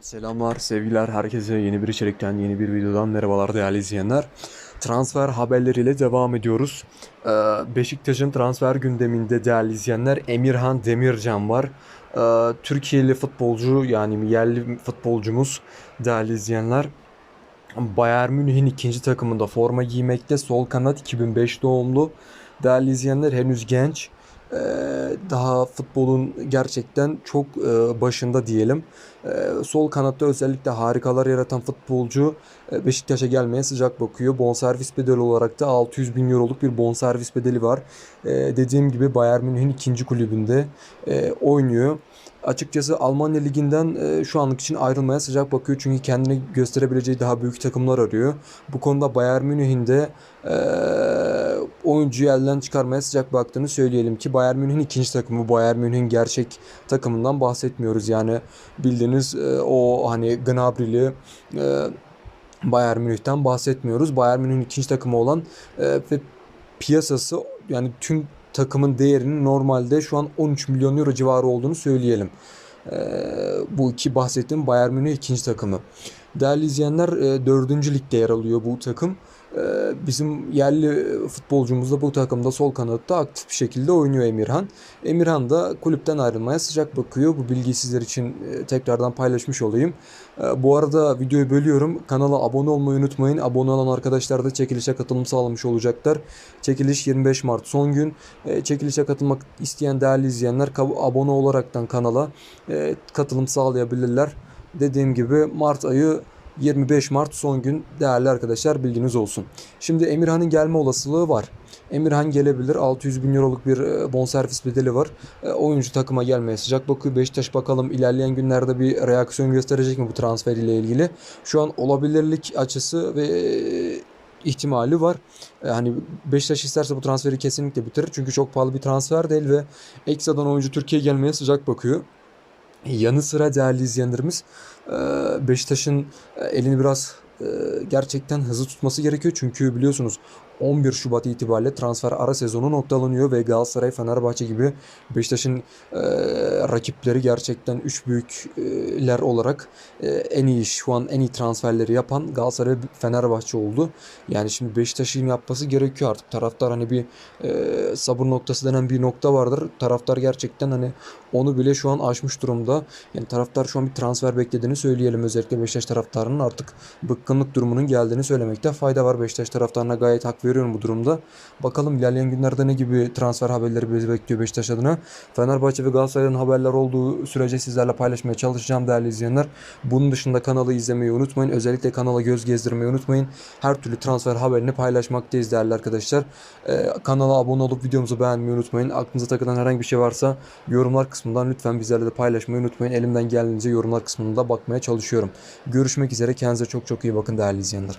Selamlar, sevgiler herkese yeni bir içerikten, yeni bir videodan merhabalar değerli izleyenler. Transfer haberleriyle devam ediyoruz. Ee, Beşiktaş'ın transfer gündeminde değerli izleyenler Emirhan Demircan var. Ee, Türkiye'li futbolcu yani yerli futbolcumuz değerli izleyenler. Bayern Münih'in ikinci takımında forma giymekte. Sol kanat 2005 doğumlu. Değerli izleyenler henüz genç. Ee, daha futbolun gerçekten çok e, başında diyelim. Ee, sol kanatta özellikle harikalar yaratan futbolcu e, Beşiktaş'a gelmeye sıcak bakıyor. Bonservis bedeli olarak da 600 bin euroluk bir bonservis bedeli var. Ee, dediğim gibi Bayern Münih'in ikinci kulübünde e, oynuyor. Açıkçası Almanya Ligi'nden e, şu anlık için ayrılmaya sıcak bakıyor. Çünkü kendini gösterebileceği daha büyük takımlar arıyor. Bu konuda Bayern Münih'in de e, oyuncuyu elden çıkarmaya sıcak baktığını söyleyelim ki Bayern Münih'in ikinci takımı Bayern Münih'in gerçek takımından bahsetmiyoruz. Yani bildiğiniz e, o hani Gnabri'li e, Bayern Münih'ten bahsetmiyoruz. Bayern Münih'in ikinci takımı olan ve piyasası yani tüm takımın değerinin normalde şu an 13 milyon euro civarı olduğunu söyleyelim. E, bu iki bahsettiğim Bayern Münih ikinci takımı. Değerli izleyenler e, 4. ligde yer alıyor bu takım. E, bizim yerli futbolcumuz da bu takımda sol kanatta aktif bir şekilde oynuyor Emirhan. Emirhan da kulüpten ayrılmaya sıcak bakıyor. Bu bilgiyi sizler için e, tekrardan paylaşmış olayım. E, bu arada videoyu bölüyorum. Kanala abone olmayı unutmayın. Abone olan arkadaşlar da çekilişe katılım sağlamış olacaklar. Çekiliş 25 Mart son gün. E, çekilişe katılmak isteyen değerli izleyenler abone olaraktan kanala e, katılım sağlayabilirler. Dediğim gibi Mart ayı 25 Mart son gün değerli arkadaşlar bilginiz olsun. Şimdi Emirhan'ın gelme olasılığı var. Emirhan gelebilir. 600 bin euroluk bir e, bonservis bedeli var. E, Oyuncu takıma gelmeye sıcak bakıyor. Beşiktaş bakalım ilerleyen günlerde bir reaksiyon gösterecek mi bu transfer ile ilgili. Şu an olabilirlik açısı ve e, ihtimali var. Hani Beşiktaş isterse bu transferi kesinlikle bitirir. Çünkü çok pahalı bir transfer değil ve ekstradan oyuncu Türkiye'ye gelmeye sıcak bakıyor. Yanı sıra değerli izleyenlerimiz e, Beşiktaş'ın e, elini biraz e, gerçekten hızlı tutması gerekiyor. Çünkü biliyorsunuz 11 Şubat itibariyle transfer ara sezonu noktalanıyor ve Galatasaray, Fenerbahçe gibi Beşiktaş'ın e, rakipleri gerçekten 3 büyükler olarak e, en iyi şu an en iyi transferleri yapan Galatasaray Fenerbahçe oldu. Yani şimdi Beşiktaş'ın yapması gerekiyor artık. Taraftar hani bir e, sabır noktası denen bir nokta vardır. Taraftar gerçekten hani onu bile şu an aşmış durumda. Yani taraftar şu an bir transfer beklediğini söyleyelim. Özellikle Beşiktaş taraftarının artık bıkkınlık durumunun geldiğini söylemekte fayda var. Beşiktaş taraftarına gayet hak veriyorum bu durumda. Bakalım ilerleyen günlerde ne gibi transfer haberleri bizi bekliyor Beşiktaş adına. Fenerbahçe ve Galatasaray'dan haberler olduğu sürece sizlerle paylaşmaya çalışacağım değerli izleyenler. Bunun dışında kanalı izlemeyi unutmayın. Özellikle kanala göz gezdirmeyi unutmayın. Her türlü transfer haberini paylaşmaktayız değerli arkadaşlar. Ee, kanala abone olup videomuzu beğenmeyi unutmayın. Aklınıza takılan herhangi bir şey varsa yorumlar kısmından lütfen bizlerle de paylaşmayı unutmayın. Elimden geldiğince yorumlar kısmında bakmaya çalışıyorum. Görüşmek üzere. Kendinize çok çok iyi bakın değerli izleyenler.